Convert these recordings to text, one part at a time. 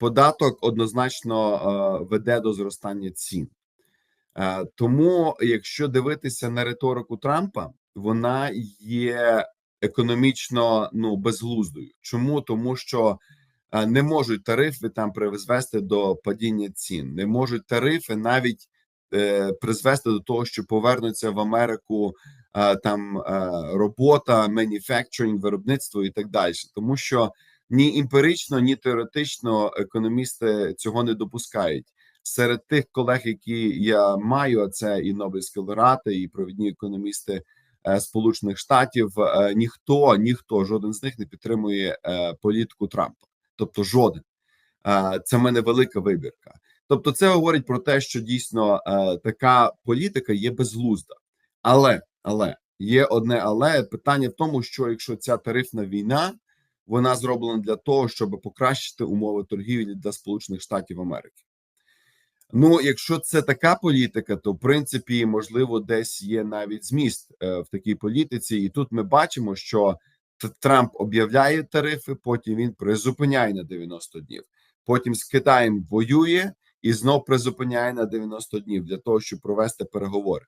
податок однозначно е, веде до зростання цін. Е, Тому, якщо дивитися на риторику Трампа, вона є економічно ну безглуздою. Чому тому, що е, не можуть тарифи там призвести до падіння цін, не можуть тарифи навіть е, призвести до того, що повернуться в Америку е, там е, робота, manufacturing, виробництво і так далі, тому що ні емпірично, ні теоретично економісти цього не допускають. Серед тих колег, які я маю, це і Нобелівські лауреати, і провідні економісти е, Сполучених Штатів. е, ніхто, ніхто, жоден з них не підтримує е, політику Трампа, тобто жоден. Це в мене велика вибірка. Тобто, це говорить про те, що дійсно така політика є безглузда, але але є одне, але питання в тому, що якщо ця тарифна війна вона зроблена для того, щоб покращити умови торгівлі для Сполучених Штатів Америки. Ну, якщо це така політика, то в принципі можливо десь є навіть зміст е, в такій політиці, і тут ми бачимо, що Трамп об'являє тарифи, потім він призупиняє на 90 днів. Потім з Китаєм воює і знов призупиняє на 90 днів для того, щоб провести переговори.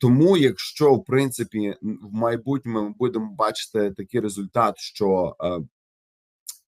Тому, якщо в принципі в майбутньому ми будемо бачити такий результат, що е,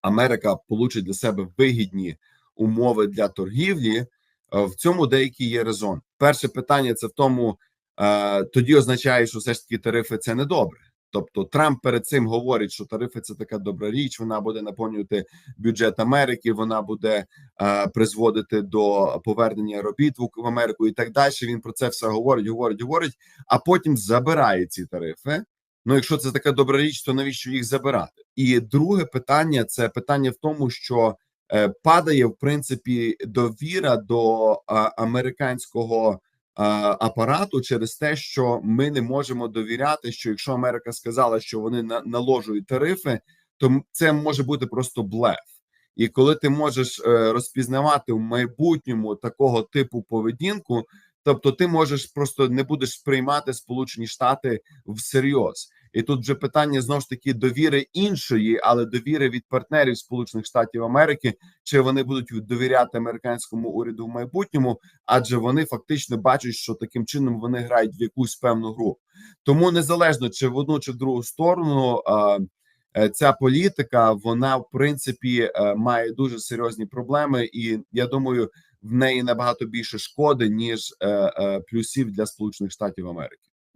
Америка получить для себе вигідні умови для торгівлі, е, в цьому деякий є резон. Перше питання це в тому, е, тоді означає, що все ж таки тарифи це не добре. Тобто Трамп перед цим говорить, що тарифи це така добра річ. Вона буде наповнювати бюджет Америки, вона буде е, призводити до повернення робіт в Америку і так далі. Він про це все говорить, говорить, говорить, а потім забирає ці тарифи. Ну, якщо це така добра річ, то навіщо їх забирати? І друге питання це питання в тому, що е, падає в принципі довіра до а, американського апарату через те, що ми не можемо довіряти, що якщо Америка сказала, що вони на, наложують тарифи, то це може бути просто блеф. І коли ти можеш е, розпізнавати в майбутньому такого типу поведінку, тобто ти можеш просто не будеш сприймати Сполучені Штати всерйоз. І тут вже питання знову ж таки довіри іншої, але довіри від партнерів Сполучених Штатів Америки, чи вони будуть довіряти американському уряду в майбутньому, адже вони фактично бачать, що таким чином вони грають в якусь певну гру. Тому незалежно чи в одну чи в другу сторону. е, Ця політика вона в принципі е, має дуже серйозні проблеми, і я думаю, в неї набагато більше шкоди ніж е, плюсів для Сполучених Штатів Америки.